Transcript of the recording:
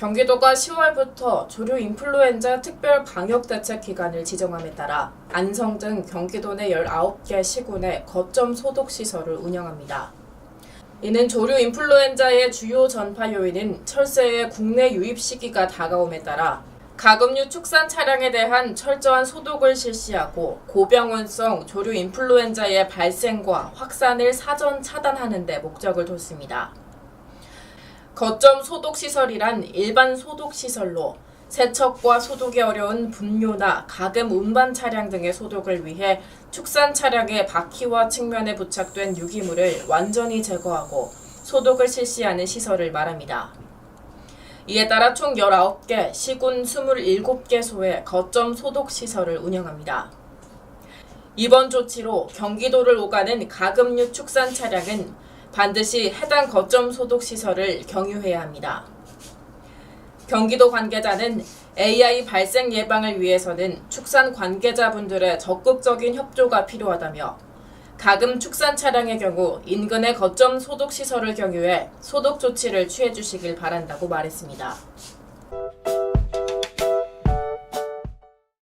경기도가 10월부터 조류 인플루엔자 특별 방역 대책 기간을 지정함에 따라 안성 등 경기도 내 19개 시군에 거점 소독 시설을 운영합니다. 이는 조류 인플루엔자의 주요 전파 요인인 철새의 국내 유입 시기가 다가옴에 따라 가금류 축산 차량에 대한 철저한 소독을 실시하고 고병원성 조류 인플루엔자의 발생과 확산을 사전 차단하는 데 목적을 뒀습니다. 거점 소독 시설이란 일반 소독 시설로 세척과 소독이 어려운 분뇨나 가금 운반 차량 등의 소독을 위해 축산 차량의 바퀴와 측면에 부착된 유기물을 완전히 제거하고 소독을 실시하는 시설을 말합니다. 이에 따라 총 19개, 시군 27개소의 거점 소독 시설을 운영합니다. 이번 조치로 경기도를 오가는 가금류 축산 차량은 반드시 해당 거점 소독 시설을 경유해야 합니다. 경기도 관계자는 AI 발생 예방을 위해서는 축산 관계자분들의 적극적인 협조가 필요하다며 가금 축산 차량의 경우 인근의 거점 소독 시설을 경유해 소독 조치를 취해 주시길 바란다고 말했습니다.